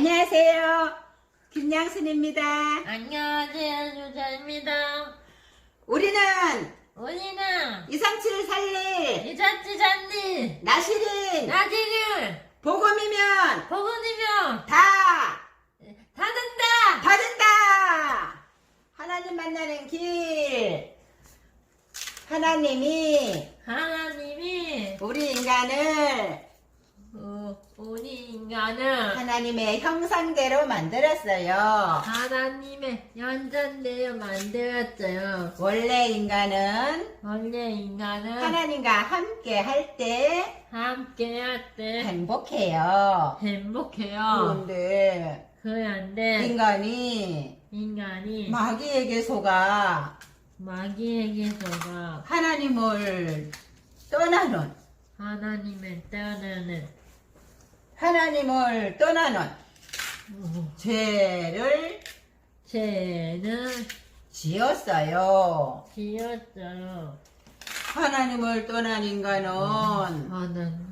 안녕하세요. 김양순입니다. 안녕하세요, 유자입니다. 우리는 우리는 이상치를 살릴 이자찌 잔디, 나시린 나디를 복음이면 복음이면 다다 된다! 받은다. 하나님 만나는 길. 하나님이 하나님이 우리 인간을 어, 우리 인간을 하나님의 형상대로 만들었어요. 하나님의 연전대로 만들었어요. 원래 인간은 원래 인간은 하나님과 함께 할 때 함께 할 때 행복해요. 행복해요. 그런데 그런데 인간이 인간이 마귀에게 속아 마귀에게서가 하나님을 떠나는 하나님의 떠나는 하나님을 떠나는 어, 죄를 죄는 지었어요. 지었어요. 하나님을 떠난 인간은 하나님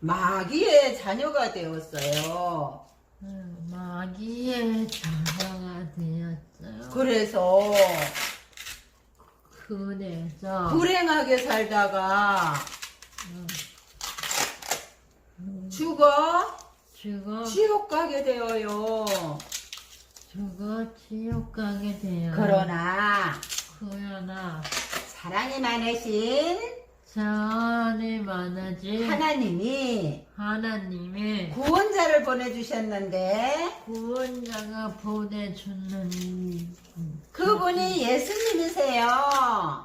마귀의 자녀가 되었어요. 음, 마귀의 자녀가 되었어요. 그래서 그래서 불행하게 살다가 죽어 죽어 지옥 가게 되어요. 죽어 지옥 가게 돼요. 그러나 그러나 사랑이 많으신 사안이 많아진 하나님이 하나님의 구원자를 보내주셨는데 구원자가 보내주는 그분이 예수님이세요.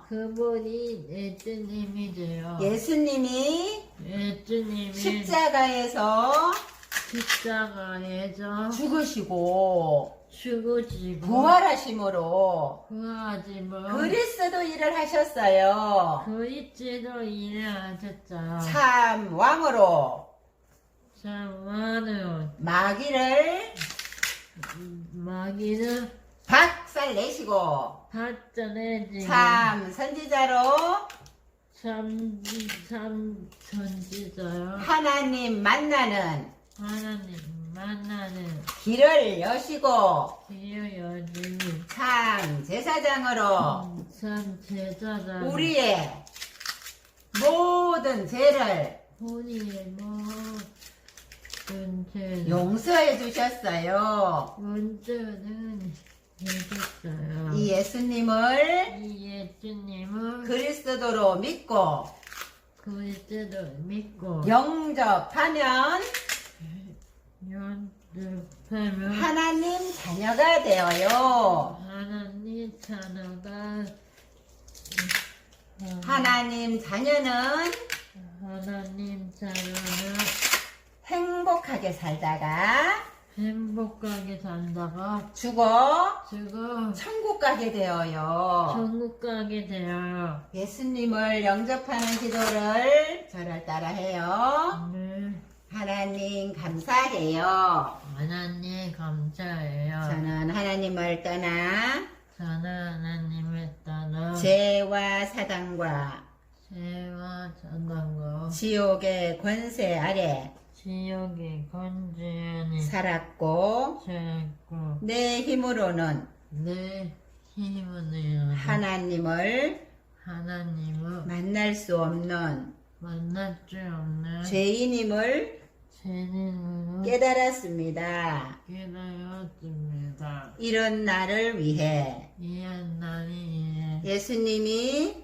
그분이 예수님이세요. 예수님이 예수님이 십자가에서 십자가에서 죽으시고 죽으시고 부활하심으로 구하지만 그리스도 일을 하셨어요. 그리스도 일을 하셨죠. 참 왕으로 참만은 마귀를 마귀는 박살 내시고 발전해지 참 선지자로 참참 전지자요. 하나님 만나는 하나님 만나는 길을 여시고 기여여지 참 제사장으로 참 제자장 우리의 모든 죄를 본인의 모든 죄 용서해 주셨어요. 원죄는 해줬어요. 이 예수님을 이 예수님을 그리스도로 믿고 그리스도 믿고 영접하면 연습하면 하나님 자녀가 되어요. 하나님 자녀가 하나님 자녀는 하나님 자녀는 행복하게 살다가 행복하게 산다가 죽어 지금 천국 가게 되어요. 천국 가게 되어요. 예수님을 영접하는 기도를 저를 따라 해요. 네. 하나님 감사해요. 하나님 감사해요. 저는 하나님을 떠나 저는 하나님을 따라 죄와 사단과 죄와 전당과 지옥의 권세 아래 지옥의 건지연이 살았고 살고 내 힘으로는 내 힘을 하나님을 하나님을 만날 수 없는 만날 수 없는 죄인임을 깨달았습니다. 깨달았습니다. 이런 나를 위해 이한 날이 예수님이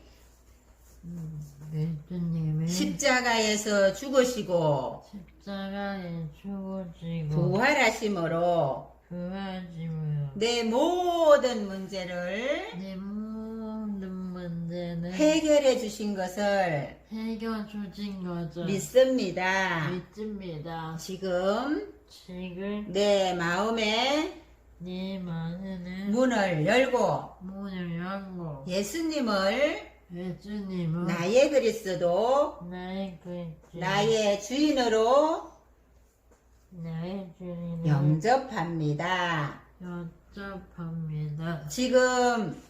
예수님 이 십자가에서 죽으시고 십자가에 죽으시고 부활하심으로 부활심으로 내 모든 문제를 내 모든 문제는 해결해 주신 것을 해결 주신 것을 믿습니다. 믿습니다. 지금 지금 내 마음에 네 마음에는 문을 열고 문을 열고 예수님을 예수님은 나의 그리스도 나의 그리스 나의 주인으로 나의 주님을 영접합니다. 여쭤봅니다. 지금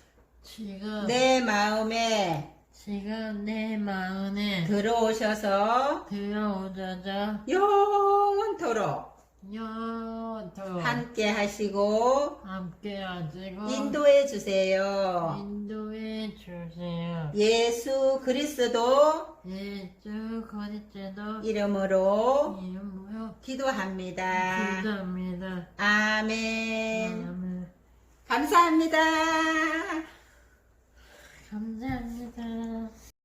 지금 내 마음에 지금 내 마음에 들어오셔서 들어오자자 영원토록 영토 함께 하시고 함께 하시고 인도해 주세요. 인도해 주세요. 예수 그리스도 예수 그리스도 이름으로 이름으로 기도합니다. 기도합니다. 아멘. 아멘. 감사합니다. 감사합니다.